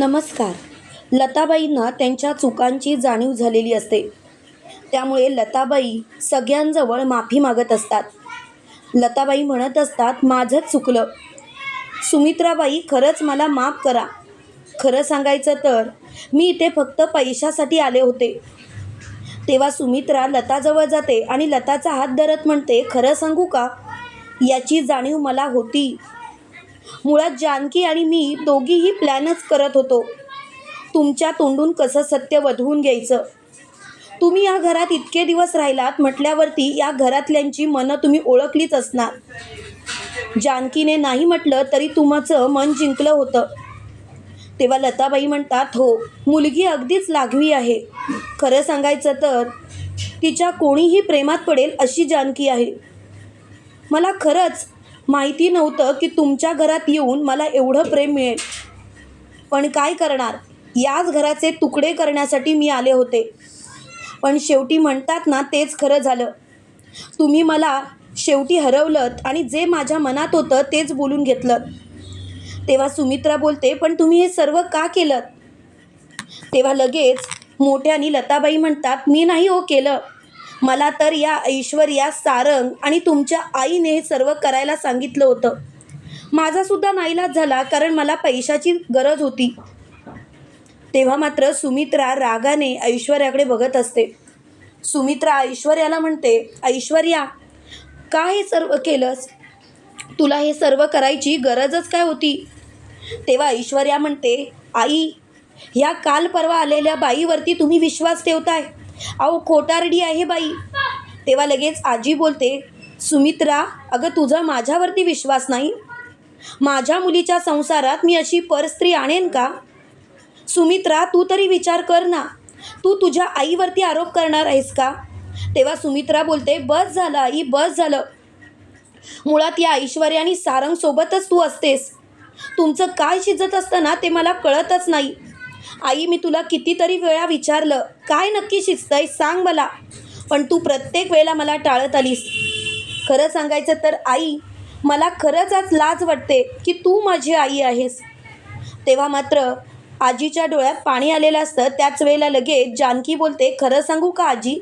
नमस्कार. लताबाईंना त्यांच्या चुकांची जाणीव झालेली असते. त्यामुळे लताबाई सगळ्यांजवळ माफी मागत असतात. लताबाई म्हणत असतात माझंच चुकलं. सुमित्राबाई खरंच मला माफ करा. खरं सांगायचं तर मी इथे फक्त पैशासाठी आले होते. तेव्हा सुमित्रा लताजवळ जाते आणि लताचा हात धरत म्हणते खरं सांगू का? याची जाणीव मला होती. मुळात जानकी आणि मी दोघीही प्लॅनच करत होतो. तुमच्या तोंडून कसं सत्य वधवून घ्यायचं? तुम्ही या घरात इतके दिवस राहिलात म्हटल्यावरती या घरातल्यांची मनं तुम्ही ओळखलीच असणार. जानकीने नाही म्हटलं तरी तुमचं मन जिंकलं होतं. तेव्हा लताबाई म्हणतात हो मुलगी अगदीच लागवी आहे. खरं सांगायचं तर तिच्या कोणीही प्रेमात पडेल अशी जानकी आहे. मला खरंच माहिती नव्हतं की तुमच्या घरात येऊन मला एवढं प्रेम मिळेल. पण काय करणार? याच घराचे तुकडे करण्यासाठी मी आले होते. पण शेवटी म्हणतात ना तेच खरं झालं. तुम्ही मला शेवटी हरवलंत आणि जे माझ्या मनात होतं तेच बोलून घेतलं तेव्हा सुमित्रा बोलते पण तुम्ही हे सर्व का केलं तेव्हा लगेच मोठ्यानी लताबाई म्हणतात मी नाही हो केलं. मला तर या ऐश्वर्या सारंग आणि तुमच्या आईने हे सर्व करायला सांगितलं होतं. माझासुद्धा नाईलाज झाला कारण मला पैशाची गरज होती. तेव्हा मात्र सुमित्रा रागाने ऐश्वर्याकडे बघत असते. सुमित्रा ऐश्वर्याला म्हणते ऐश्वर्या का हे सर्व केलंस? तुला हे सर्व करायची गरजच काय होती? तेव्हा ऐश्वर्या म्हणते आई ह्या काल परवा आलेल्या बाईवरती तुम्ही विश्वास ठेवताय. अहो खोटारडी आहे बाई. तेव्हा लगेच आजी बोलते सुमित्रा अगं तुझा माझ्यावरती विश्वास नाही? माझ्या मुलीच्या संसारात मी अशी परस्त्री आणेन का? सुमित्रा तू तरी विचार कर ना. तू तुझ्या आईवरती आरोप करणार आहेस का? तेव्हा सुमित्रा बोलते बस झालं आई बस झालं. मुळात या ऐश्वर्या आणि सारंगसोबतच तू असतेस. तुमचं काय शिजत असतं ना ते मला कळतच नाही. आई मी तुला कितीतरी वेळा विचारलं काय नक्की शिजतंय सांग मला. पण तू प्रत्येक वेळेला मला टाळत आलीस. खरं सांगायचं तर आई मला खरंच आज लाज वाटते की तू माझी आई आहेस. तेव्हा मात्र आजीच्या डोळ्यात पाणी आलेलं असतं. त्याच वेळेला लगेच जानकी बोलते खरं सांगू का आजी?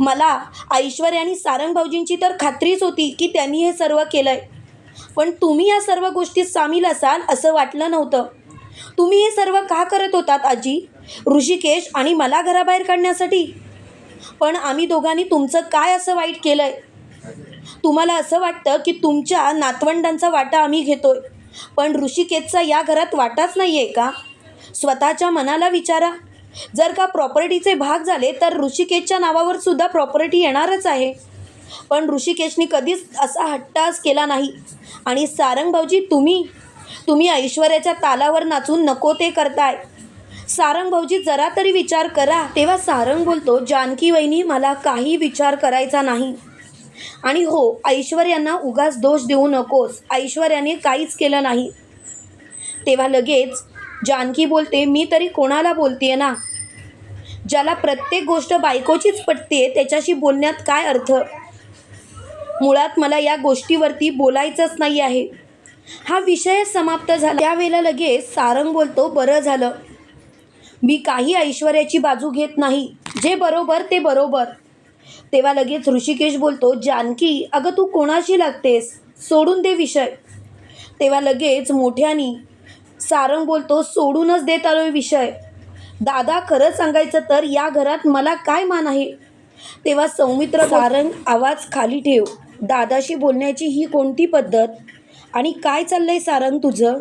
मला ऐश्वर्या आणि सारंग भाऊजींची तर खात्रीच होती की त्यांनी हे सर्व केलं आहे पण तुम्ही या सर्व गोष्टीत सामील असाल असं वाटलं नव्हतं. तुम्ही हे सर्व का करत होतात आजी? ऋषिकेश आणि मला घराबाहेर काढण्यासाठी? पण आम्ही दोघांनी तुमचं काय असं वाईट केलं आहे तुम्हाला असं वाटतं की तुमच्या नातवंडांचा वाटा आम्ही घेतोय पण ऋषिकेशचा या घरात वाटाच नाही आहे का? स्वतःच्या मनाला विचारा. जर का प्रॉपर्टीचे भाग झाले तर ऋषिकेशच्या नावावर सुद्धा प्रॉपर्टी येणारच आहे. पण ऋषिकेशनी कधीच असा हट्टास केला नाही. आणि सारंग भाऊजी तुम्ही तुम्ही ऐश्वर्याच्या तालावर नाचून नको ते करताय. सारंग भाऊजी जरा तरी विचार करा. तेव्हा सारंग बोलतो जानकी वहिनी मला काही विचार करायचा नाही. आणि हो ऐश्वर्यांना उगाच दोष देऊ नकोस. ऐश्वर्याने काहीच केलं नाही. तेव्हा लगेच जानकी बोलते मी तरी कोणाला बोलतेय ना? ज्याला प्रत्येक गोष्ट बायकोचीच पटते त्याच्याशी बोलण्यात काय अर्थ? मुळात मला या गोष्टीवरती बोलायचंच नाही आहे. हा विषय समाप्त झाला. त्यावेळेला लगेच सारंग बोलतो बरं झालं. मी काही ऐश्वर्याची बाजू घेत नाही. जे बरोबर ते बरोबर. तेव्हा लगेच ऋषिकेश बोलतो जानकी अगं तू कोणाशी लागतेस? सोडून दे विषय. तेव्हा लगेच मोठ्यानी सारंग बोलतो सोडूनच देत आलो विषय. दादा खरं सांगायचं तर या घरात मला काय मान आहे? तेव्हा सौमित्र सारंग आवाज खाली ठेव. दादाशी बोलण्याची ही कोणती पद्धत? आणि काय चाललं आहे सारंग तुझं?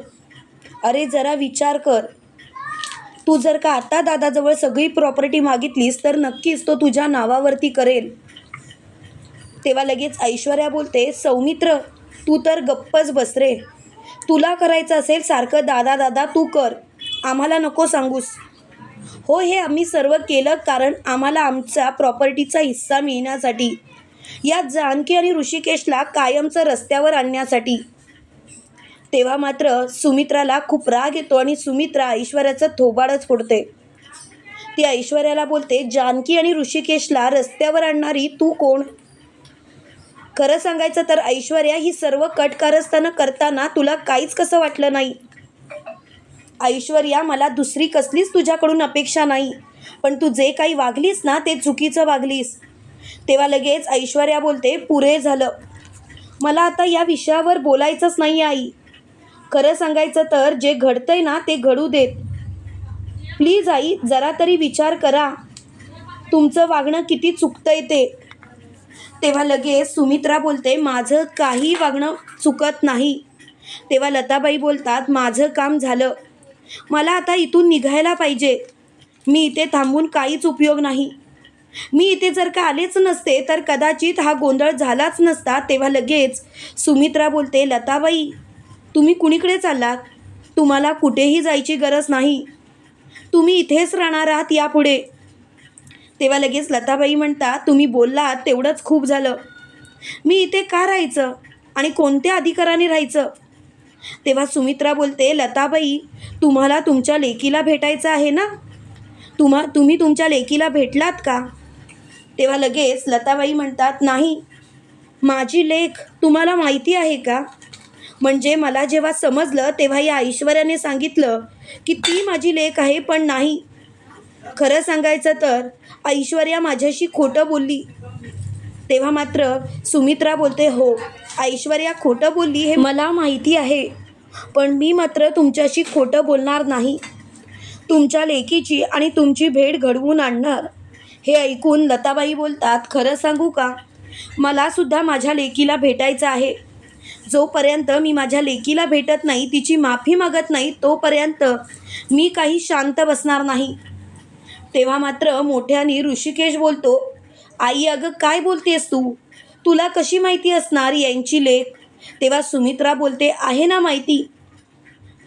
अरे जरा विचार कर. तू जर का आता दादाजवळ सगळी प्रॉपर्टी मागितलीस तर नक्कीच तो तुझ्या नावावरती करेल. तेव्हा लगेच ऐश्वर्या बोलते सौमित्र तू तर गप्पच बस रे. तुला करायचं असेल सारखं दादा दादा तू कर. आम्हाला नको सांगूस. हो हे आम्ही सर्व केलं कारण आम्हाला आमचा प्रॉपर्टीचा हिस्सा मिळण्यासाठी. या जानकी आणि ऋषिकेशला कायमचं रस्त्यावर आणण्यासाठी. तेव्हा मात्र सुमित्राला खूप राग येतो आणि सुमित्रा ऐश्वर्याचं थोबाडच फोडते. ती ऐश्वर्याला बोलते जानकी आणि ऋषिकेशला रस्त्यावर आणणारी तू कोण? खरं सांगायचं तर ऐश्वर्या ही सर्व कटकार असताना करताना तुला काहीच कसं वाटलं नाही. ऐश्वर्या मला दुसरी कसलीच तुझ्याकडून अपेक्षा नाही पण तू जे काही वागलीस ना ते चुकीचं वागलीस. तेव्हा लगेच ऐश्वर्या बोलते पुरे झालं. मला आता या विषयावर बोलायचंच नाही आई. खरं सांगायचं तर जे घडतंय ना ते घडू देत. प्लीज आई जरा तरी विचार करा. तुमचं वागणं किती चुकतंय ते. तेव्हा लगेच सुमित्रा बोलते माझं काही वागणं चुकत नाही. तेव्हा लताबाई बोलतात माझं काम झालं. मला आता इथून निघायला पाहिजे. मी इथे थांबून काहीच उपयोग नाही. मी इथे जर का आलेच नसते तर कदाचित हा गोंधळ झालाच नसता. तेव्हा लगेच सुमित्रा बोलते लताबाई तुम्ही कुणीकडे चाललात? तुम्हाला कुठेही जायची गरज नाही. तुम्ही इथेच राहणार आहात यापुढे. तेव्हा लगेच लताबाई म्हणतात तुम्ही बोललात तेवढंच खूप झालं. मी इथे का राहायचं? आणि कोणत्या अधिकाराने राहायचं? तेव्हा सुमित्रा बोलते लताबाई तुम्हाला तुमच्या लेकीला भेटायचं आहे ना? तुम्हा तुम्ही तुमच्या लेकीला भेटलात का? तेव्हा लगेच लताबाई म्हणतात नाही. माझी लेख तुम्हाला माहिती आहे का? म्हणजे मला जेव्हा समजलं तेव्हा या ऐश्वर्याने सांगितलं की ती माझी लेख आहे पण नाही. खरं सांगायचं तर ऐश्वर्या माझ्याशी खोटं बोलली. तेव्हा मात्र सुमित्रा बोलते हो ऐश्वर्या खोटं बोलली हे मला माहिती आहे पण मी मात्र तुमच्याशी खोटं बोलणार नाही. तुमच्या लेकीची आणि तुमची भेट घडवून आणणार. हे ऐकून लताबाई बोलतात खरं सांगू का? मलासुद्धा माझ्या लेकीला भेटायचं आहे. जोपर्यंत मी माझ्या लेकीला भेटत नाही तिची माफी मागत नाही तोपर्यंत मी काही शांत बसणार नाही. तेव्हा मात्र मोठ्याने ऋषिकेश बोलतो आई अगं काय बोलतेस तू? तुला कशी माहिती असणार यांची लेख? तेव्हा सुमित्रा बोलते आहे ना माहिती.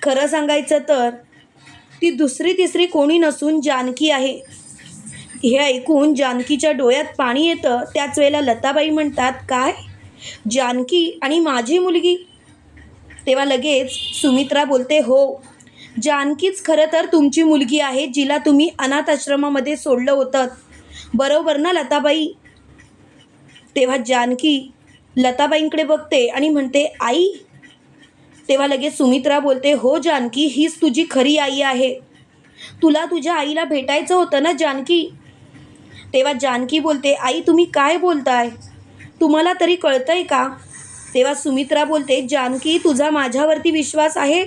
खरं सांगायचं तर ती दुसरी तिसरी कोणी नसून जानकी आहे. हे ऐकून जानकीच्या डोळ्यात पाणी येतं. त्याच वेळेला लताबाई म्हणतात काय? जानकी आणि माझी मुलगी? तेव्हा लगेच सुमित्रा बोलते हो जानकीच खरं तर तुमची मुलगी आहे जिला तुम्ही अनाथ आश्रमामध्ये सोडलं होतं. बरोबर ना लताबाई? तेव्हा जानकी लताबाईंकडे बघते आणि म्हणते आई? तेव्हा लगेच सुमित्रा बोलते हो जानकी हीच तुझी खरी आई आहे. तुला तुझ्या आईला भेटायचं होतं ना जानकी? तेव्हा जानकी बोलते आई तुम्ही काय बोलताय? तुम्हाला तरी कळतंय का? तेव्हा सुमित्रा बोलते जानकी तुझा माझ्यावरती विश्वास आहे?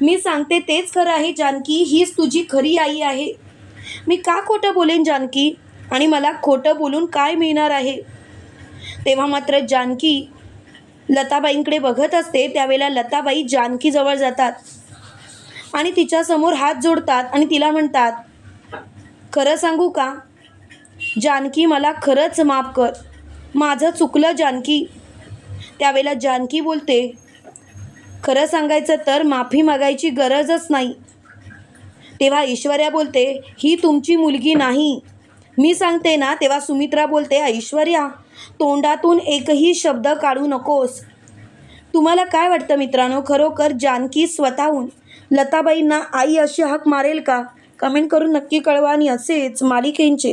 मी सांगते तेच खरं आहे जानकी हीच तुझी खरी आई आहे. मी का खोटं बोलेन जानकी? आणि मला खोटं बोलून काय मिळणार आहे? तेव्हा मात्र जानकी लताबाईंकडे बघत असते त्यावेळेला लताबाई जानकीजवळ जातात आणि तिच्यासमोर हात जोडतात आणि तिला म्हणतात खरं सांगू का? जानकी मला खरंच माफ कर. माझं चुकलं जानकी. त्यावेळेला जानकी बोलते खरं सांगायचं तर माफी मागायची गरजच नाही. तेव्हा ऐश्वर्या बोलते ही तुमची मुलगी नाही. मी सांगते ना तेव्हा सुमित्रा बोलते ऐश्वर्या तोंडातून एकही शब्द काढू नकोस. तुम्हाला काय वाटतं मित्रांनो? खरोखर जानकी स्वतःहून लताबाईंना आई अशी हाक मारेल का? कमेंट करून नक्की कळवा आणि असेच मालिकेंचे